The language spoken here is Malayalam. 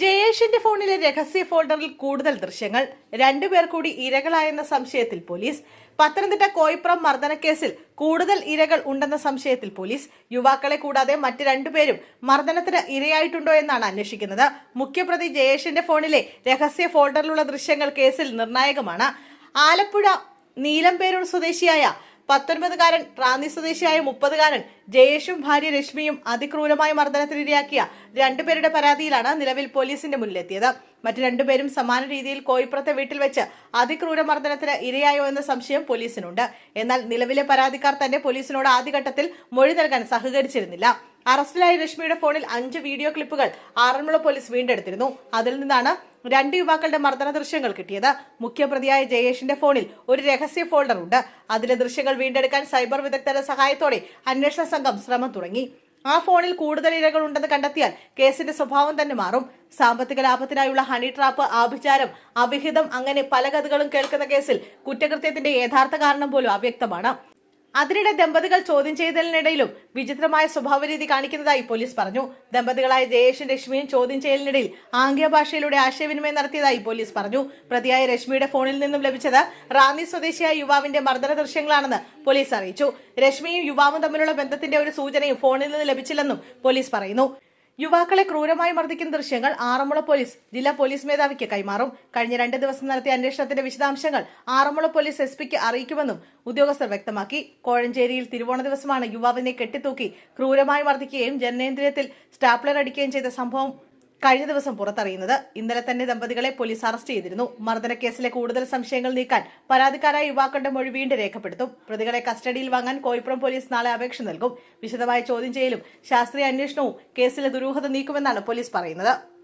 ജയേഷിന്റെ ഫോണിലെ രഹസ്യ ഫോൾഡറിൽ കൂടുതൽ ദൃശ്യങ്ങൾ. രണ്ടുപേർ കൂടി ഇരകളായെന്ന സംശയത്തിൽ പോലീസ്. പത്തനംതിട്ട കോയിപ്പുറം മർദ്ദനക്കേസിൽ കൂടുതൽ ഇരകൾ ഉണ്ടെന്ന സംശയത്തിൽ പോലീസ്. യുവാക്കളെ കൂടാതെ മറ്റ് രണ്ടുപേരും മർദ്ദനത്തിന് ഇരയായിട്ടുണ്ടോ എന്നാണ് അന്വേഷിക്കുന്നത്. മുഖ്യപ്രതി ജയേഷിന്റെ ഫോണിലെ രഹസ്യ ഫോൾഡറിലുള്ള ദൃശ്യങ്ങൾ കേസിൽ നിർണായകമാണ്. ആലപ്പുഴ നീലംപേരൂർ സ്വദേശിയായ പത്തൊൻപതുകാരൻ റാന്നി സ്വദേശിയായ മുപ്പതുകാരൻ ജയേഷും ഭാര്യ രശ്മിയും അതിക്രൂരമായ മർദ്ദനത്തിനിരയാക്കിയ രണ്ടുപേരുടെ പരാതിയിലാണ് നിലവിൽ പോലീസിന്റെ മുന്നിലെത്തിയത്. മറ്റു രണ്ടുപേരും സമാന രീതിയിൽ കോയിപ്പുറത്തെ വീട്ടിൽ വെച്ച് അതിക്രൂര മർദ്ദനത്തിന് ഇരയായോ എന്ന സംശയം പോലീസിനുണ്ട്. എന്നാൽ നിലവിലെ പരാതിക്കാർ തന്നെ പോലീസിനോട് ആദ്യഘട്ടത്തിൽ മൊഴി നൽകാൻ സഹകരിച്ചിരുന്നില്ല. അറസ്റ്റിലായ രശ്മിയുടെ ഫോണിൽ അഞ്ച് വീഡിയോ ക്ലിപ്പുകൾ ആറന്മുള പോലീസ് വീണ്ടെടുത്തിരുന്നു. അതിൽ നിന്നാണ് രണ്ട് യുവാക്കളുടെ മർദ്ദന ദൃശ്യങ്ങൾ കിട്ടിയത്. മുഖ്യപ്രതിയായ ജയേഷിന്റെ ഫോണിൽ ഒരു രഹസ്യ ഫോൾഡർ ഉണ്ട്. അതിലെ ദൃശ്യങ്ങൾ വീണ്ടെടുക്കാൻ സൈബർ വിദഗ്ധരുടെ സഹായത്തോടെ അന്വേഷണ സംഘം ശ്രമം തുടങ്ങി. ആ ഫോണിൽ കൂടുതൽ ഇരകൾ ഉണ്ടെന്ന് കണ്ടെത്തിയാൽ കേസിന്റെ സ്വഭാവം തന്നെ മാറും. സാമ്പത്തിക ലാഭത്തിനായുള്ള ഹണി ട്രാപ്പ് ആഭിചാരം അവിഹിതം അങ്ങനെ പല കഥകളും കേൾക്കുന്ന കേസിൽ കുറ്റകൃത്യത്തിന്റെ യഥാർത്ഥ കാരണം പോലും അവ്യക്തമാണ്. അതിനിടെ ദമ്പതികൾ ചോദ്യം ചെയ്തലിനിടയിലും വിചിത്രമായ സ്വഭാവരീതി കാണിക്കുന്നതായി പോലീസ് പറഞ്ഞു. ദമ്പതികളായ ജയേഷും രശ്മിയും ചോദ്യം ചെയ്യലിനിടയിൽ ആംഗ്യ ഭാഷയിലൂടെ ആശയവിനിമയം നടത്തിയതായി പോലീസ് പറഞ്ഞു. പ്രതിയായ രശ്മിയുടെ ഫോണിൽ നിന്നും ലഭിച്ചത് റാന്നി സ്വദേശിയായ യുവാവിന്റെ മർദ്ദന ദൃശ്യങ്ങളാണെന്ന് പോലീസ് അറിയിച്ചു. രശ്മിയും യുവാവും തമ്മിലുള്ള ബന്ധത്തിന്റെ ഒരു സൂചനയും ഫോണിൽ നിന്ന് ലഭിച്ചില്ലെന്നും പോലീസ് പറയുന്നു. യുവാക്കളെ ക്രൂരമായി മർദ്ദിക്കുന്ന ദൃശ്യങ്ങൾ ആറന്മുള പോലീസ് ജില്ലാ പോലീസ് മേധാവിക്ക് കൈമാറും. കഴിഞ്ഞ രണ്ട് ദിവസം നടത്തിയ അന്വേഷണത്തിന്റെ വിശദാംശങ്ങൾ ആറന്മുള പോലീസ് എസ് പിക്ക് അറിയിക്കുമെന്നും ഉദ്യോഗസ്ഥർ വ്യക്തമാക്കി. കോഴഞ്ചേരിയിൽ തിരുവോണ ദിവസമാണ് യുവാവിനെ കെട്ടിത്തൂക്കി ക്രൂരമായി മർദ്ദിക്കുകയും ജനനേന്ദ്രിയത്തിൽ സ്റ്റാപ്ലർ അടിക്കുകയും ചെയ്ത സംഭവം കഴിഞ്ഞ ദിവസം പുറത്തറിയുന്നത്. ഇന്നലെ തന്നെ ദമ്പതികളെ പോലീസ് അറസ്റ്റ് ചെയ്തിരുന്നു. മർദ്ദനക്കേസിലെ കൂടുതൽ സംശയങ്ങൾ നീക്കാൻ പരാതിക്കാരായ യുവാക്കളുടെ മൊഴി വീണ്ടും രേഖപ്പെടുത്തും. പ്രതികളെ കസ്റ്റഡിയിൽ വാങ്ങാൻ കോഴിപ്പുറം പോലീസ് നാളെ അപേക്ഷ നൽകും. വിശദമായ ചോദ്യം ചെയ്യലും ശാസ്ത്രീയ അന്വേഷണവും കേസിലെ ദുരൂഹത നീക്കുമെന്നാണ് പോലീസ് പറയുന്നത്.